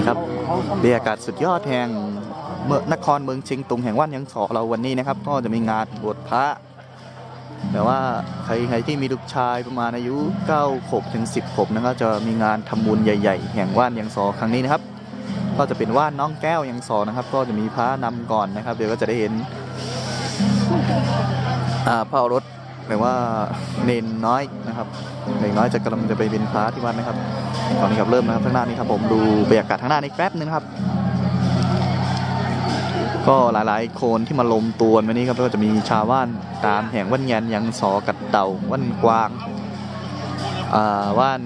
นี่ครับบรรยากาศสุดยอดแห่งเมืองนครเมืองเชียงตุงแห่งว่านยังสอเราวันนี้นะครับ ก็จะมีงานบวชพระ แต่ว่าใครใครที่มีลูกชายประมาณอายุ9ขวบถึง 10ขวบนะครับจะมีงานทำบุญใหญ่ ๆ แห่งว่านยังสอครั้งนี้นะครับ ก็จะเป็นว่านน้องแก้วยังสอนะครับ ก็จะมีพระนำก่อนนะครับ เดี๋ยวก็จะได้เห็นอ่าพระโอรถ หรือว่าเนนน้อยนะครับเนนน้อยจะกำลังจะไปเป็นพระที่วัดนะครับ ตอนนี้ครับเริ่มนะครับข้างหน้านี้ครับผมดูบรรยากาศข้างหน้านี้แป๊บนึงครับ ก็หลายๆ คนที่มาลมตัววันนี้ครับก็จะมีชาวบ้านตามแห่งว่านแยนยังสอกัดเต่าว่านกวางอ่าว่าน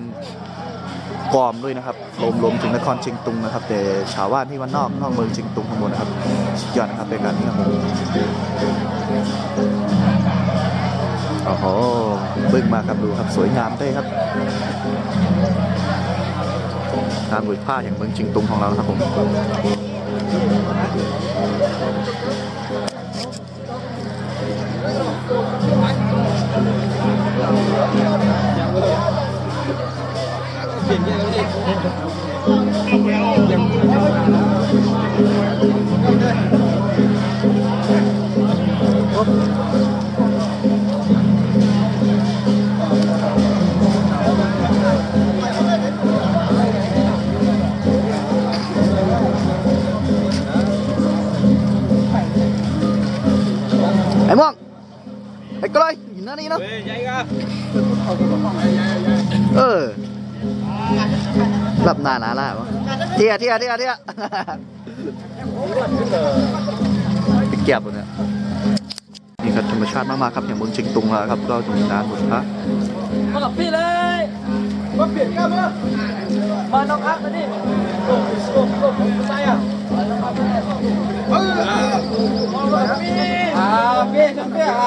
กอมด้วยนะครับรวมรวมถึงนครเชียงตุงนะครับ แต่ชาวบ้านที่วันนอกนอกเมืองเชียงตุงข้างบนนะครับยอดนะครับเป็นการนี้ครับผม โอ้โหบิ่งมาครับดูครับสวยงามด้วยครับการบริผ้าอย่างเมืองเชียงตุงของเราครับผมไอ้ม่วง ทียเทียเทียเทียไปเก็บหมดเนี่ยนี่ครับธรรมชาติมากๆครับอย่างเมืองเชียงตุงแล้วครับก็จะมีงานบุญพระมากับพี่เลยมาเปลี่ยนกันมามาน้องอักมาดิโอ้โหโอ้โหโอ้โหใส่อะ เออมาพี่อ่าพี่จังพี่อ่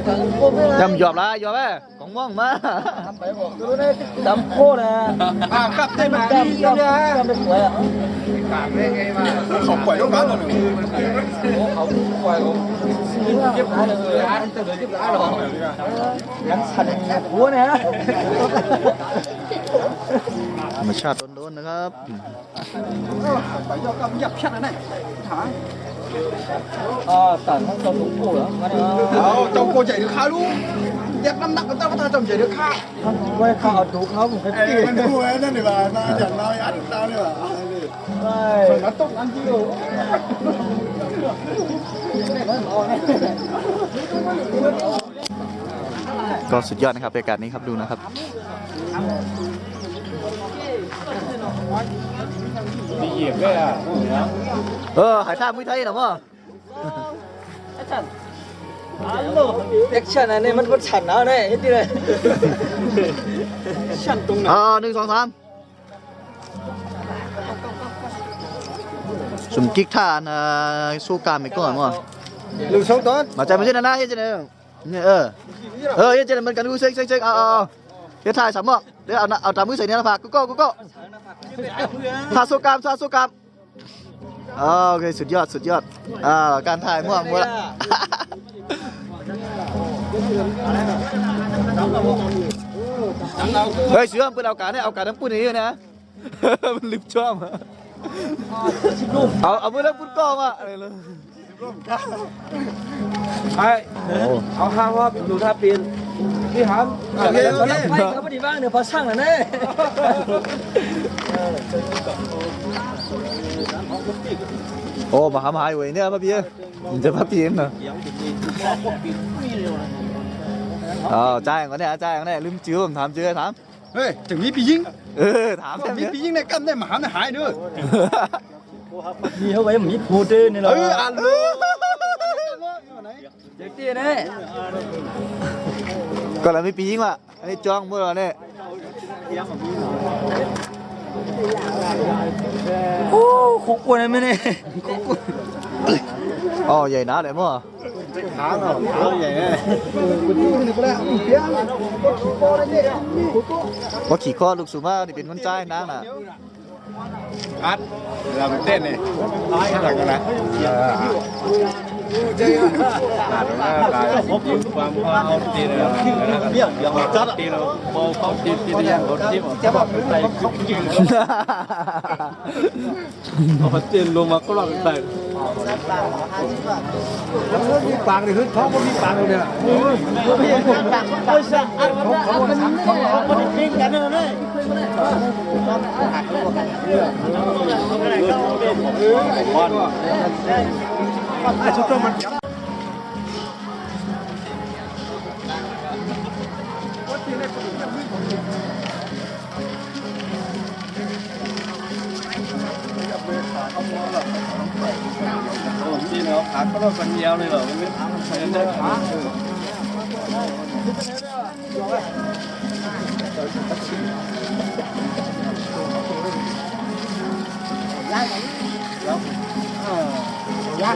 ะเดี๋ยวเดี๋ยวไอ้สิหมาหามันแตกกันไหนมั้ยด้านหน้าเราก็อ่าเออผมตาเหรอจำหยอบละหยอบละของม่วงมาดูนี่ดำโค้นะอ่ากับได้มาดำดำดำเป็นสวยอะเขาปล่อยลูกบ้านเลยเขาปล่อยผมเจ็บขาเลยร้านจะเหลือเจ็บขาหรอยังสั่นหัวเนี่ยธรรมชาติโดนๆนะครับอ่าสั่นทั้งตัวหลวงปู่เหรองั้นเอาเจ้าโกใจหรือข้าลูกเด็กน้ำหนัก มันต้องมาทำใจหรือข้าท่านไว้ข้าเอาถูกเขาผมเคยเอ้ตีมันดูไอ้นั่นดีกว่ามาจากเราอันเราเนี่ยว่ะไม่มันต้องอันที่อยู่ก็สุดยอดนะครับบรรยากาศนี้ครับดูนะครับ มีเหยียบด้วยอะเออหายท่ามุ้ยไทยนะมั้งฮัลโหลแอคชั่นอันนี้มันมันฉันเอาเนี่ยเห็นดิเลยฉันตรงไหนอ่าหนึ่งสองสามสมกิ๊กท่านอ่าสู้การไปก่อนมั้งหนึ่งสองต้นมาใจมาเช่นนั้นนะเฮ้ยเจเนเนี่ยเออเออเฮ้ยเจเนมันกันดูเซ็กเซ็กเซ็กเอาเอาเอาเดี๋ยวถ่ายสามมั้ง เดี๋ยวเอาเอาตามมือใส่เนี่นะฝากกูก็กูก็ท่าสู้กรรมทาสู้กรรมอ่าโอเคสุดยอดสุดยอดอ่าการถ่ายมั่วมั่วละเฮ้ยเสือมันเป็นเอาการเนี่ยเอาการน้ำปุ้นอย่นี้นะมันลิบชอบอะเอาเอาเมื่อแล้วปุ้นกล้องอะอะไรเลยไอเอาห้าว่าดูท่าปีน พี่หามเดี๋ยวเราไปเขาไม่ดีบ้างเดี๋ยวพอช่างนะเนี่ยโอ้มาหามาหายเว้ยเนี่ยมาเพียมันจะมาเพียนเหรออ๋อจ่ายก่อนเนี่ยจ่ายก่อนเนี่ยลืมจื้อผมถามจื้อถามเฮ้ยถึงมีปียิงเออถามแค่มีนี้ปียิงในกำได้หมาเนี่ยหายด้วยมีเขาไว้มีพูดด้วยนี่เหรอเอออ่านรู้เด็กตีเนี่ย ก็แล้วไม่ปียิงว่ะอันนี้จ้องเมื่อเนี่ยโอ้คุกกวนไหมเนี่ยคุกกวนอ๋อใหญ่นะเลยมั้ง Ôi vậy nè. Cái gì này có lẽ phía cô đây nhỉ. Cô cô. ว่าขี่คอลูกสูมานี่เป็นคนใจายนางน่ะ Hát làm cái tên này. Nói là cái này. Là đúng là là ความเอาตีนเบี้ยเบี้ยจัดตีนพอเขาตีนตีนอย่างรถที่มันจะแบบใส่ขึ้น เอาตีนลงมาก็ลองใส่มีปากเลยคือท้องมันมีปากเลยเนี่ยโอ้ยสั่งอันมันอันมันมันปิ้งกันเลยตีนเอาขาก็ต้องเป็นยาวเลยเหรอมันไม่ใช่ได้ขาอ่าลูกหนานอะเลยหนอไม่ใหญ่แค่นั้นอัดเขียนนึงแค่หน่อยอืมเขาขายเย อ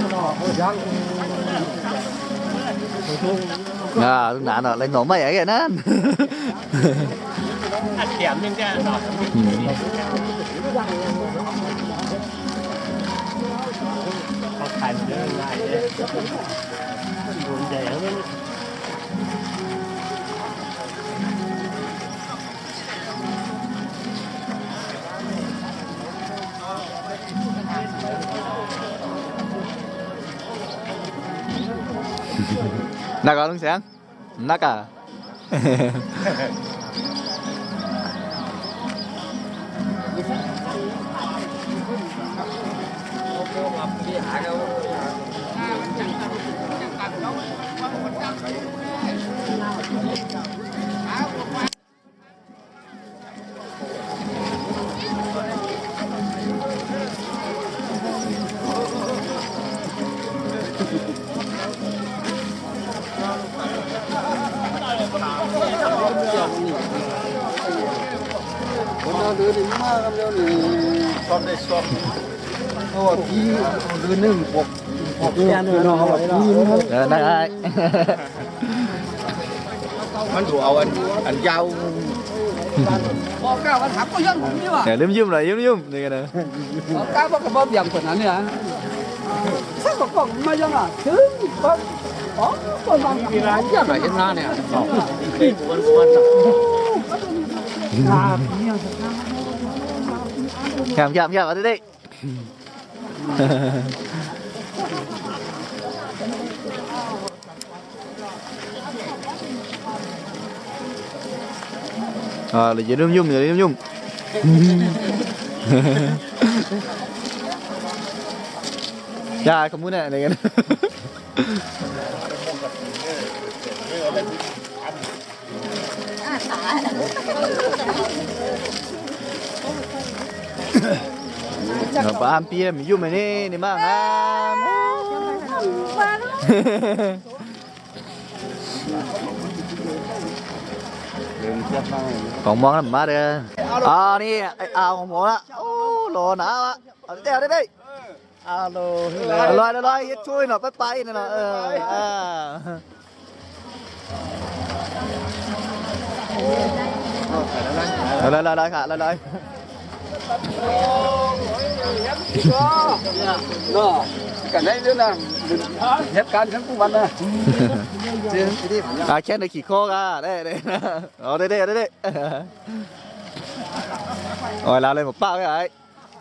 ะง่ายเลยโดนใหญ่แล้วนักอะลุ งแสงนัก đưa đến mà làm đâu thì xong đây xong nó đi đưa nâng một một cái nữa nó học đi เออนักไอ้มันถูกเอาอันอันยาวบอกก้าวมาถามก็ยังผมนี่ว่ะเดี๋ยวลืมยุ่มเลยลืมยุ่มนี่กันนะบอกก้าวบอกกับบอกอย่างคนนั้นเนี่ยถ้าบอกบอกมายังอะถึงบอกอ๋อคนบางมีร้านยังอะเห็นหน้าเนี่ยอาดิดิอ่าเลยอย่าลืมยุ่มอย่าลืมยุ่มยาขมุนเนี่ยอะไรกัน nó ba pia mình dùng mình đi đi mà à. ngam còn món lắm má đây à đi à còn món á. Lò nã á. Đây đây đây. Alo loài loài chui nó bắt bay này nó lại lại lại lại lại à chen được chỉ khô ra. Đây đây. Ở đây đây đây đây. Rồi lao lên một bao cái ấy.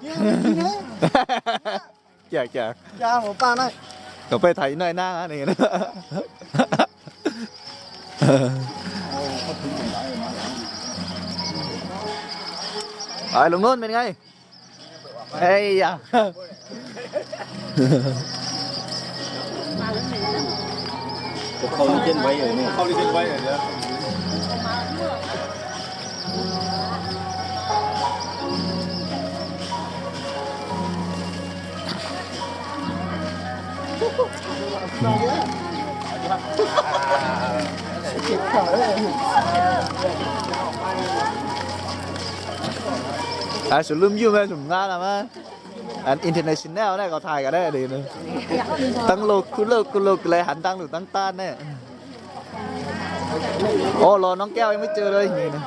Chà chà cha một ba này. Cậu phải thấy nơi nang này. Nữa Rồi lượn luôn bên ngay. Ê dạ. da Khâu đi trên quay rồi nè đi trên quay rồi Hãy subscribe cho kênh Ghiền Mì Gõ Để không bỏ lỡ những video hấp dẫn อันอินเทอร์เนชั่นแนลเนี่ยเขาถ่ายกันได้เลยนะตั้งโลกคุณโลกคุณโลกเลยหันตั้งหรือตั้งต้านเนี่ยโอ้รอน้องแก้วยังไม่เจอเลยนี่นะ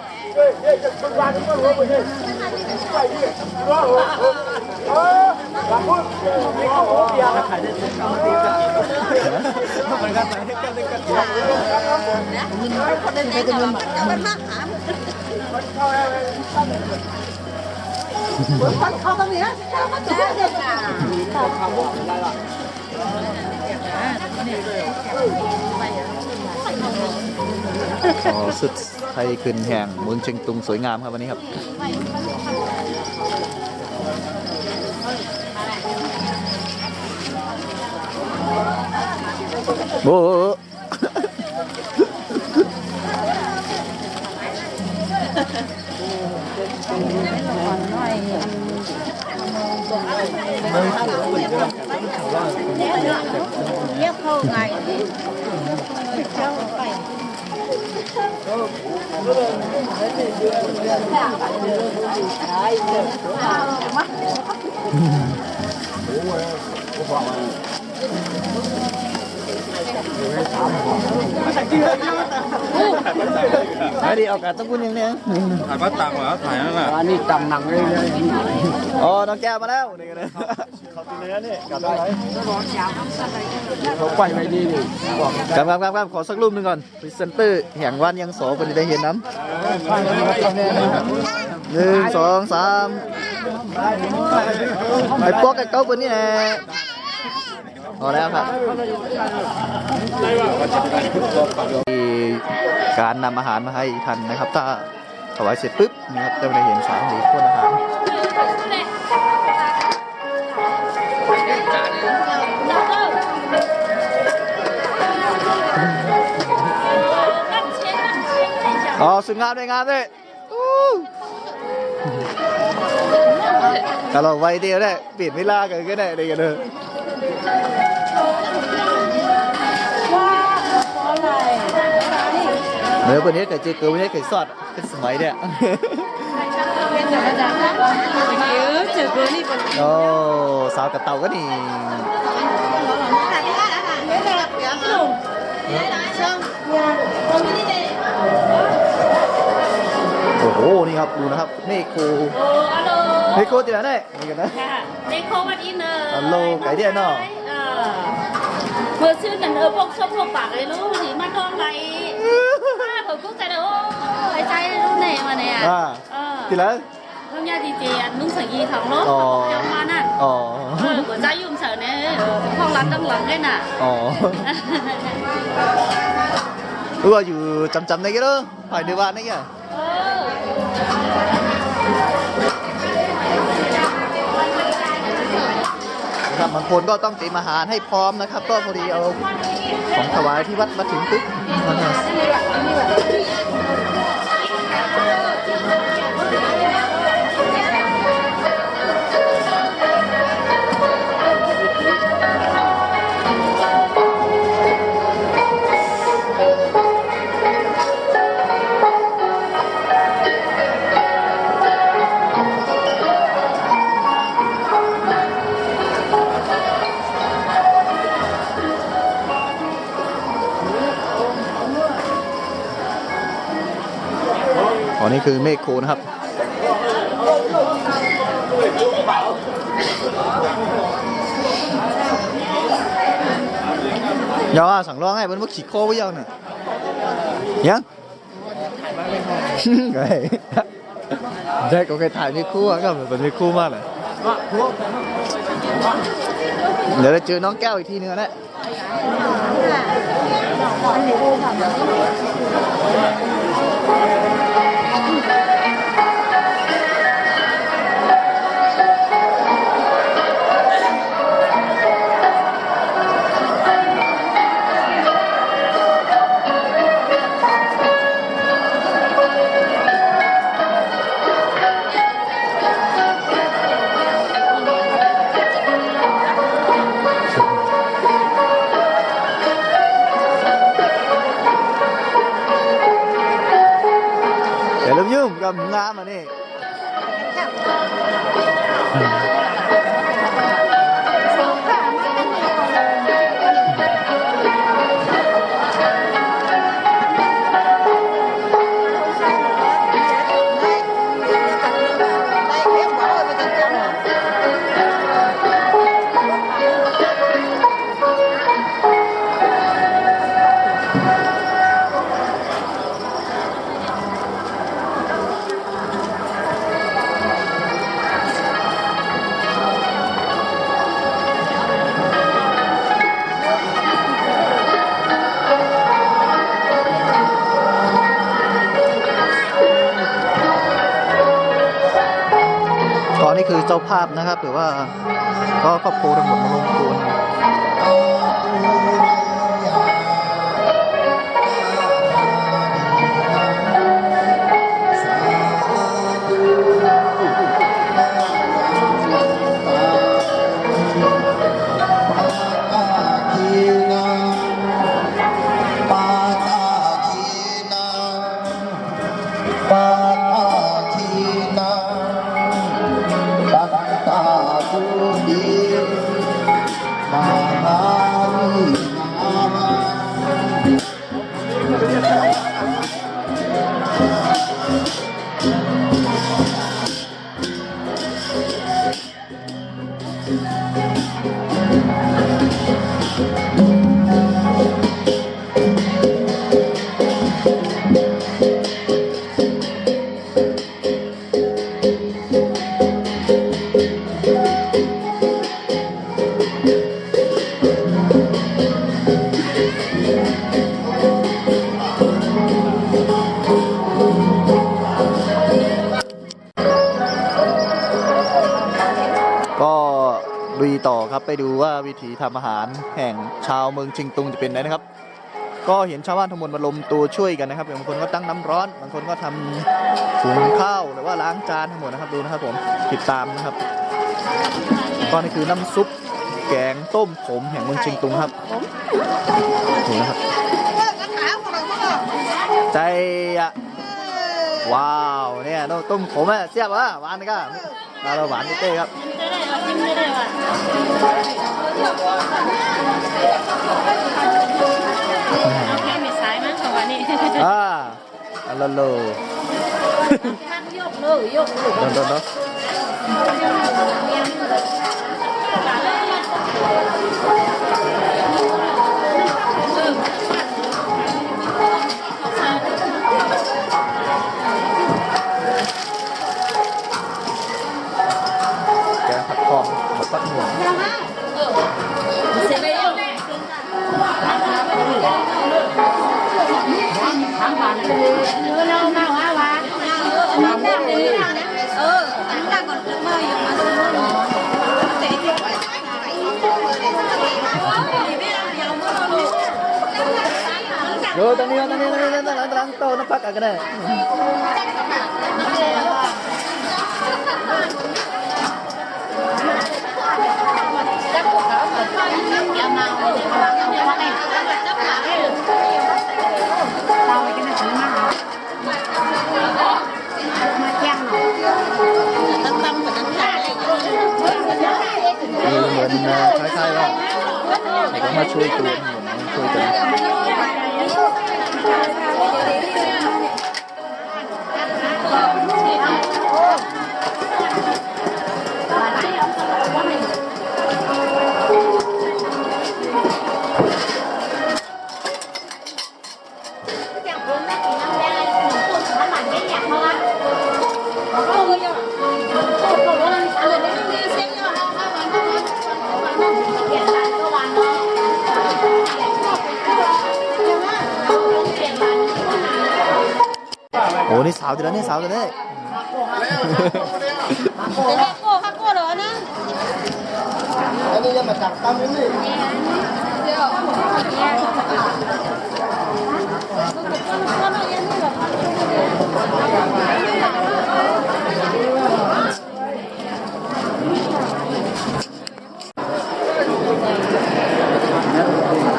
อ๋อสุดไทยขึ้นแห่งเมืองเชียงตุงสวยงามครับวันนี้ครับโอ้ โหเรียกเข้าไงไอ้ดีเอาการต้องพูดยังเนี่ยถ่ายก็ตังเหรอถ่ายนั่นแหละอันนี้จำหนังเลยเลยอ๋อน้องแก้วมาแล้วนี่กันเลยเขาตีเนื้อนี่กลับได้ไมเขาไปไว้ดีนี่บอกกลับกลับกลับกลับขอสักรูปหนึ่งก่อนพรีเซนเตอร์แห่งวันยังโสคนได้เห็นน้ำหนึ่งสองสามไอ้พวกไอ้เก้าคนนี่แหละพอแล้วครับมี การนำอาหารมาให้ทันนะครับ ถ้าถวายเสร็จปุ๊บนะครับจะได้เห็นสามหรือคนอาหารอ๋อสุดงามเลยงามเลยอู้ถ้าเราไวเดียวได้เปลี่ยนเวลากันก็ได้เลยกันเลยเนื้อวั บอร์นี่เป็นโอ้สาวกับเต่าก็นี่โอ้โหนี่ครับดูนะครับเมโคโอ้ฮัลโหลเมโคที่ไหนนี่กันนะค่ะในโควันอินเนอร์ฮัลโหลไก่เดียนเนาะเออเมื่อชื่อกันเออพวกชอบพวกปากเลยลูกสีมันทองไร ป้าเผื่อกุ๊กใจเลยโอ้ไอ้ใจรู้ไหนมาเนี่ยอ่าทีแล้วเพิ่งยาดีเจนุ่งสกีถังรถอ๋อเจ้ามานั่นอ๋อเออหัวใจยุ่มเฉินเนี่ยห้องร้านตั้งหลังเลยน่ะอ๋อ รู้ว่าอยู่จำจำในกี่เด้อผ่านเดือบ้านนี่แกเออ นะครับบางคนก็ต้องเตรียมอาหารให้พร้อมนะครับ ก็พอดีเอาของถวายที่วัดมาถึงปุ๊บนะครับ คือเมฆโคนะครับย่าว่าสั่งร้องให้มันว่าขี่โคไว้ยังเนี่ยยังไงใช่ก็เคยถ่ายมีคู่อะก็เหมือนมีคู่มากเลยเดี๋ยวเราเจอน้องแก้วอีกทีนึงนะ ยุ่ เจ้าภาพนะครับ หรือว่าก็ครอบครัวทั้งหมดมาลงตัว ทำอาหารแห่งชาวเมืองชิงตุงจะเป็นไงนะครับ ก็เห็นชาวบ้านทั้งหมดมาลมตัวช่วยกันนะครับบางคนก็ตั้งน้ำร้อน บางคนก็ทำหุงข้าวหรือว่าล้างจานทั้งหมดนะครับดูนะครับผมติดตามนะครับก็นี่คือน้ำซุปแกงต้มขมแห่งเมืองชิงตุงครับนี่นะครับใจอะ ว้าวเนี่ยต้มขมอะเสียบอะหวานก็เราหวานเต้ครับจิ้มได้เลยว่ะจิ้มได้เคมีสายมั้งประมาณนี้อ่าอัลโลโลท่านยกเลยยกเลยโดนโดนโดน ดฟักหวานเสร็จแล้ วทางบ้านเนื้อเรามาว่าว่าน้ำแดงเลยเอออันนั้นก่อนมาอ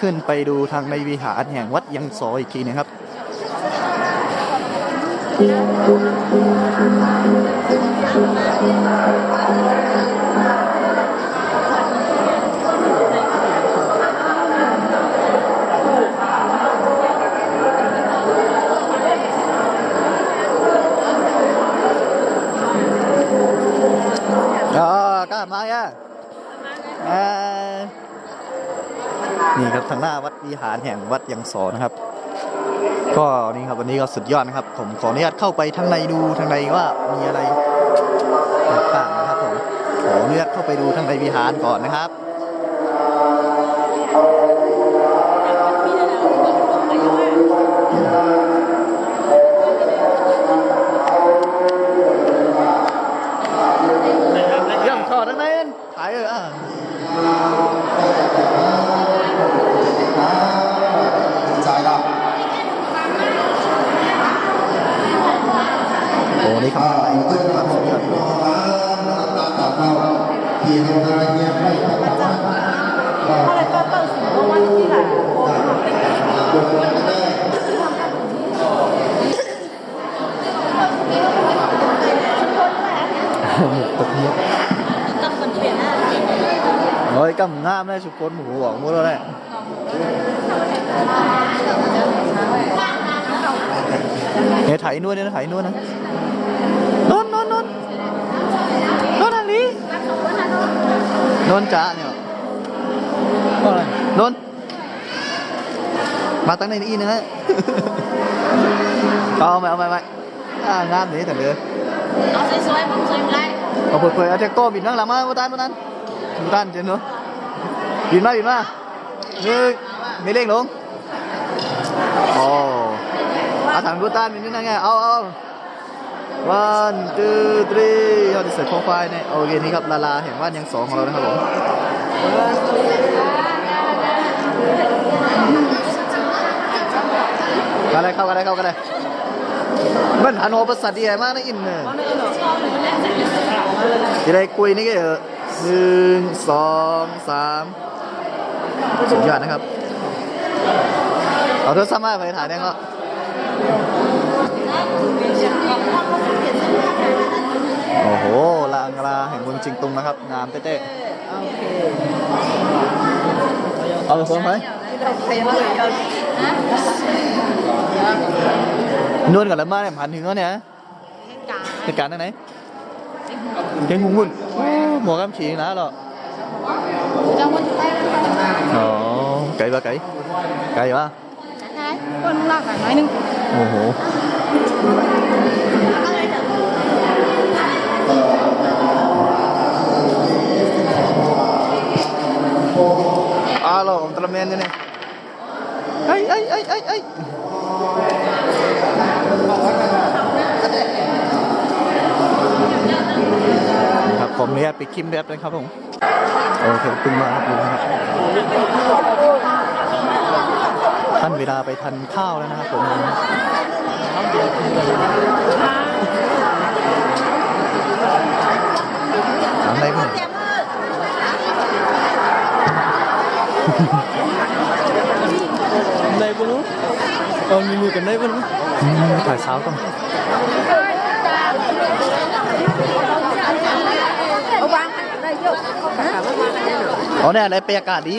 ขึ้นไปดูทางในวิหารแห่งวัดยังซออีกทีนะครับ ทางหน้าวัดวิหารแห่งวัดยังสอนะครับ ก็นี่ครับวันนี้ก็สุดยอดนะครับ ผมขออนุญาตเข้าไปทางในดูทางในว่ามีอะไรต่างๆนะครับผมขออนุญาตเข้าไปดูทางในวิหารก่อนนะครับ โอ้นี่ครับข้างในเปิดมาสุดยอดตกเนี้ยต้องคนเปลี่ยนหน้าโอ้ยกำงามเลยสุกคนหมูหวงหมูแล้วแหละเนี่ยถ่ายนวดเนี่ยนะถ่ายนวดนะนอนนอนนอนนอนอะไรนอนจ้าเนี่ยนอนมาตั้งในนี้นะฮะเอาไหมเอาไหมเอาไหมอ่างามนี้แต่เด้อเอาสร็จของไฟนี่เอาเราจะเสร็จโปรไฟล์เนี่ยโอเคนี่ครับลาลาแห่งบ้านยังสองของเรานะครับผมกันเลยเข้ากันเลยเข้ากันเลยมันหันหัวประสาทดีมากนะอินเนี่ยจะได้คุยนี่ก็เออหนึ่งสองสามสุดยอดนะครับเอาโทรศัพท์มาไปถ่ายได้ก็ โอ้โหลางลาแห่งเมืองจิงตุงนะครับ งามเต้ๆเอาไปคนไหมนวดกับแล้วมาเนี่ยผ่านถึงแล้วเนี่ยเหตุการณ์ที่ไหนเก่งหุ่นหุ่นหมวกกำฉีนะหรออ๋อไก่ปะไก่ไก่ปะ con lạc phải nói nưng โอ้โหอาโลผมตระเมนยังไงไอ้ไอ้ ไอ้ไอ้ไอ้ครับผมเนี่ยไปคิมเรียบเลยครับผมโอเคขอบคุณมาครับลุงครับท่านเวลาไปทันข้าวแล้วนะครับผม ถามอะไรกัน Đây bố lú Còn mình ngồi gần đây bố lú อืมถ่ายเช้าก่อน ông bang đây vô không phải cả ông bang này nữa อ๋อเนี่ยอะไรบรรยากาศดี